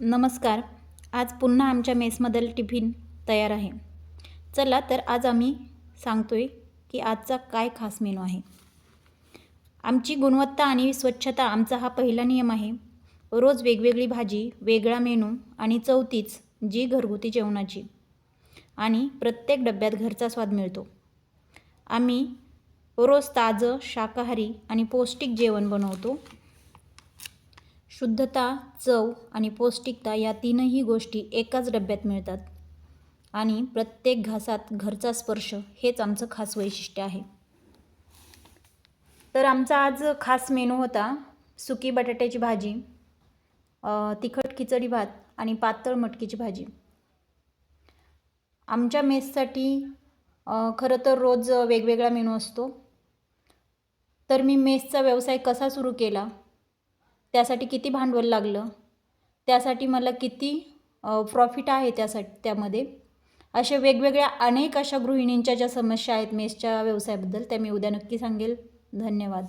नमस्कार. आज पुन्हा आमच्या मेसमधील टिफिन तयार आहे. चला तर आज आम्ही सांगतो आहे की आजचा काय खास मेनू आहे. आमची गुणवत्ता आणि स्वच्छता आमचा हा पहिला नियम आहे. रोज वेगवेगळी भाजी वेगळा मेनू आणि चौथीच जी घरगुती जेवणाची. आणि प्रत्येक डब्यात घरचा स्वाद मिळतो. आम्ही रोज ताजं शाकाहारी आणि पौष्टिक जेवण बनवतो. शुद्धता चव आणि पौष्टिकता या तीनही गोष्टी एकाच डब्यात मिळतात. आणि प्रत्येक घासात घरचा स्पर्श हेच आमचं खास वैशिष्ट्य आहे. तर आमचा आज खास मेनू होता सुकी बटाट्याची भाजी तिखट खिचडी भात आणि पातळ मटकीची भाजी. आमच्या मेससाठी खरं तर रोज वेगवेगळा मेनू असतो. तर मी मेसचा व्यवसाय कसा सुरू केला? त्यासाठी किती भांडवल लागलं? त्यासाठी मला किती प्रॉफिट आहे त्यासाठी त्यामध्ये? अशा वेगवेगळ्या अनेक अशा गृहिणींच्या ज्या समस्या आहेत मेसच्या व्यवसायाबद्दल त्या मी उद्या नक्की सांगेल. धन्यवाद.